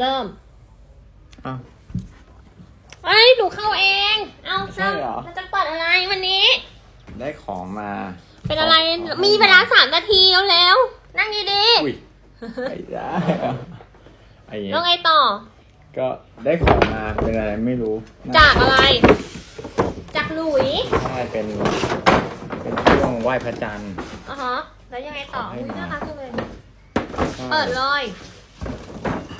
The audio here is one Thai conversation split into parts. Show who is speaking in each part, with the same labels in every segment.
Speaker 1: เริ่ม
Speaker 2: อ้าว
Speaker 1: เอ้ยหนูเข้าเอง เอา
Speaker 2: ใช่เหรอ
Speaker 1: เราจะเปิดอะไรวันนี้
Speaker 2: ได้ของมา
Speaker 1: เป็นอะไร
Speaker 2: ของ
Speaker 1: มีเวลาสามนาทีแล้วแล้วๆนั่งดี
Speaker 2: อุ้ยไม่ได้ไอ้
Speaker 1: ๆ
Speaker 2: เงี้
Speaker 1: แล้วไง
Speaker 2: ย
Speaker 1: ต่อ
Speaker 2: ก็ได้ของมาเป็นอะไรไม่รู้น่
Speaker 1: จากอะไร จากหลุย
Speaker 2: ใช่เป็น เป็นช่วงไหว้พระจันทร์
Speaker 1: อะฮะแล้วยังไงต่อ
Speaker 2: เอาให้
Speaker 1: อุ้ย
Speaker 2: มา
Speaker 1: น่ารักจังเลย
Speaker 2: ใช่
Speaker 1: เปิดเลย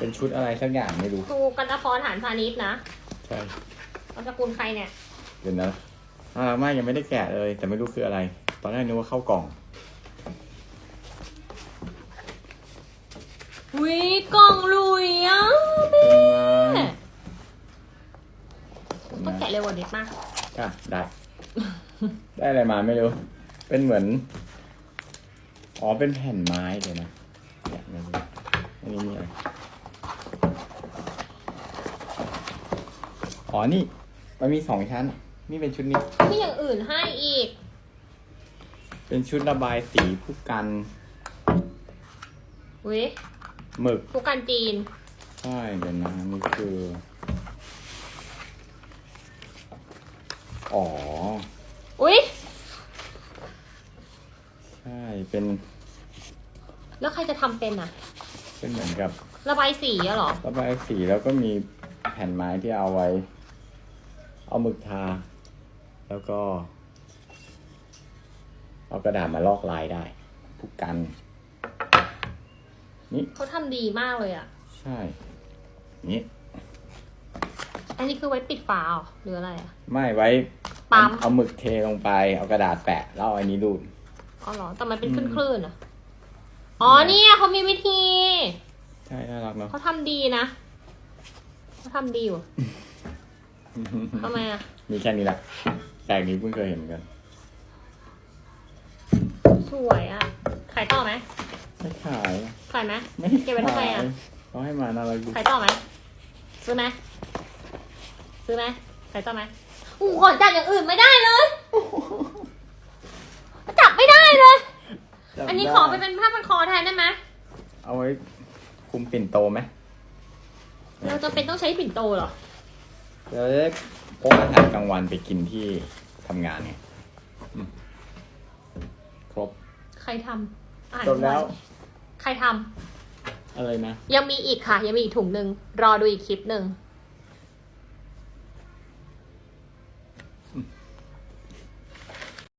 Speaker 2: เป็นชุดอะไรสักอย่างไม่รู้
Speaker 1: ครูกันตะพรฐานพาณิชย์นะ
Speaker 2: ใช่
Speaker 1: นามสกุลใครเนี่ย
Speaker 2: เดี๋ยวนะน่ารักมากยังไม่ได้แกะเลย แต่ไม่รู้คืออะไร ตอนแรกนึกว่าเข้ากล่อง
Speaker 1: วิกล่องหลุยอะแม่
Speaker 2: เป็นไง
Speaker 1: ต้องแกะเร็วกว่านี้มาก
Speaker 2: อะได้ ได้อะไรมาไม่รู้ เป็นเหมือน อ๋อเป็นแผ่นไม้เดี๋ยวนะแกะไม่รู้อันนี้มีอะไร อ๋อนี่ มันมีสองชั้น นี่เป็นชุดนี้
Speaker 1: มีอย่างอื่นให้อีก
Speaker 2: เป็นชุดระบายสีผู้กัน
Speaker 1: วิ
Speaker 2: หมึก
Speaker 1: ผู้การจีน
Speaker 2: ใช่เดี๋ยวนะนี่คือ อ๋อ
Speaker 1: อุ้ย
Speaker 2: ใช่เป็น
Speaker 1: แล้วใครจะทำเป็นอะ
Speaker 2: เป็นเหมือนกับ
Speaker 1: ระบายสีอะเหรอ
Speaker 2: ระบายสีแล้วก็มีแผ่นไม้ที่เอาไว้ เอาหมึกทา แล้วก็ เอากระดาษมาลอกลายได้ผู้กัน นี่
Speaker 1: เขาทำดีมากเลยอะ
Speaker 2: ใช่ นี่
Speaker 1: อันนี้คือไว้ปิดฝาเหรอหรืออะไรอะ
Speaker 2: ไม่ไว้
Speaker 1: ปั๊ม
Speaker 2: เอาหมึกเทลงไป เอากระดาษแปะแล้วเอาอันนี้ดูด
Speaker 1: อ๋อเหรอ แต่มันเป็น
Speaker 2: อืม
Speaker 1: คลื่นๆอะ อ๋อเนี่ยเขามีวิธี
Speaker 2: ใช่น่ารักเนาะ
Speaker 1: เขาทำดีนะเขาทำดีอยู่ ทำไมอะ
Speaker 2: มีแค่นี้แหละแต่อันนี้เพิ่งเคยเห็นเหมือนกัน
Speaker 1: สวยอะ ขายต่อไหม
Speaker 2: ไม่ขาย
Speaker 1: ขายไหม
Speaker 2: ไม่
Speaker 1: เก็บไว้ทำไมอะ
Speaker 2: เขาให้มาน่ารักดี
Speaker 1: ขายต่อไหม ซื้อไหม ซื้อไหม ขายต่อไหมอู้ขอจับอย่างอื่นไม่ได้เลย จับไม่ได้เลย
Speaker 2: จับ
Speaker 1: อันนี้
Speaker 2: ได้
Speaker 1: ขอไปเป็นผ้าพันคอแทนได้ไหม
Speaker 2: เอาไว้คุมปิ่นโตไหม
Speaker 1: เราจะเป็นต้องใช้ปิ่นโตเหรอ
Speaker 2: เราจะได้พกอาหารกลางวันไปกินที่ทำงานไงครบ
Speaker 1: ใครทำอ่
Speaker 2: จบแล้ว
Speaker 1: ใครทำ
Speaker 2: อะไรนะ
Speaker 1: ยังมีอีกค่ะ ยังมีอีกถุงหนึ่งรอดูอีกคลิปหนึ่ง